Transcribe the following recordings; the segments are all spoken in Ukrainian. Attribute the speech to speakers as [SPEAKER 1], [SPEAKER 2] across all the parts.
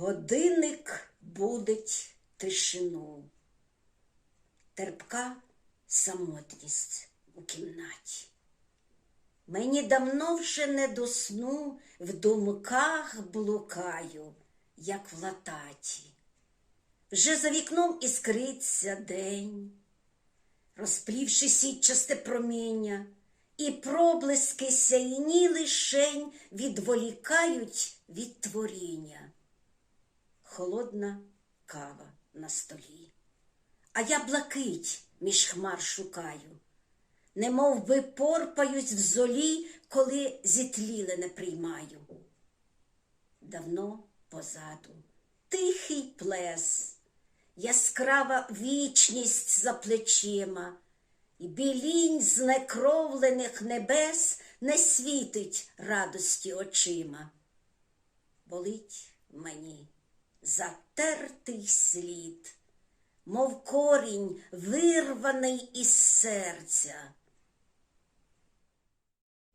[SPEAKER 1] Годинник будить тишину, терпка самотність у кімнаті. Мені давно вже не до сну, в думках блукаю, як в лататі. Вже за вікном іскриться день, розплівши сітчасте проміння, і проблиски сяйні лишень відволікають від творіння. Холодна кава на столі, а я блакить між хмар шукаю, немов би порпаюсь в золі, коли зітліле не приймаю. Давно позаду тихий плес, яскрава вічність за плечима, і білінь знекровлених небес не світить радості очима. Болить мені затертий слід, мов корінь вирваний із серця.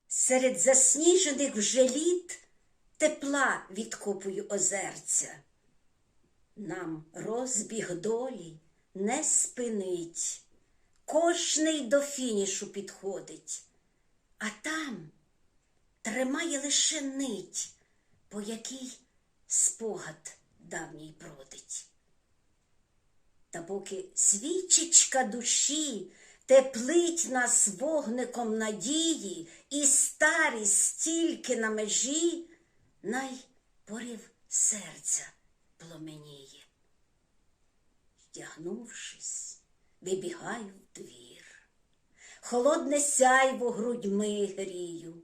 [SPEAKER 1] Серед засніжених вже літ тепла відкопую озерця. Нам розбіг долі не спинить, кожний до фінішу підходить, а там тримає лише нить, по якій спогад давній бродить. Та поки свічечка душі теплить нас вогником надії, і старість тільки на межі, най порив серця пломеніє. Вдягнувшись, вибігаю в двір, холодне сяйво грудьми грію.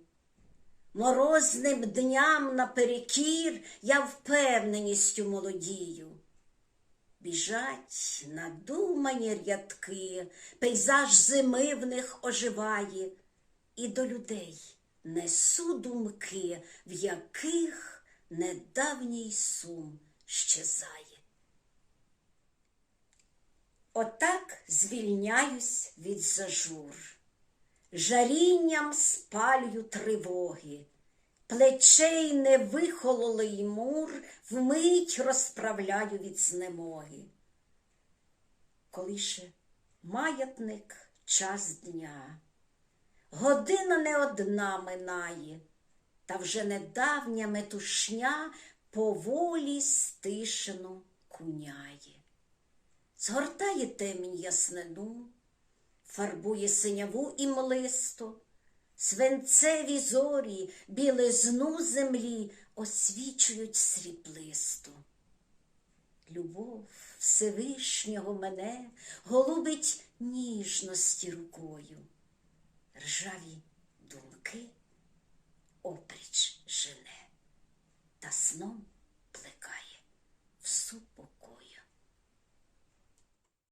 [SPEAKER 1] Морозним дням наперекір я впевненістю молодію. Біжать надумані рядки, пейзаж зими в них оживає, і до людей несу думки, в яких недавній сум щезає. Отак звільняюсь від зажур, жарінням спалюю тривоги, плечей невихололий мур вмить розправляю від знемоги. Коли ще маятник час дня, година не одна минає, та вже недавня метушня поволі стишено куняє. Згортає темінь яснину, фарбує синяву і млисто, свинцеві зорі білизну землі освічують сріблисто. Любов Всевишнього мене голубить ніжності рукою, ржаві думки опріч жене. Та сном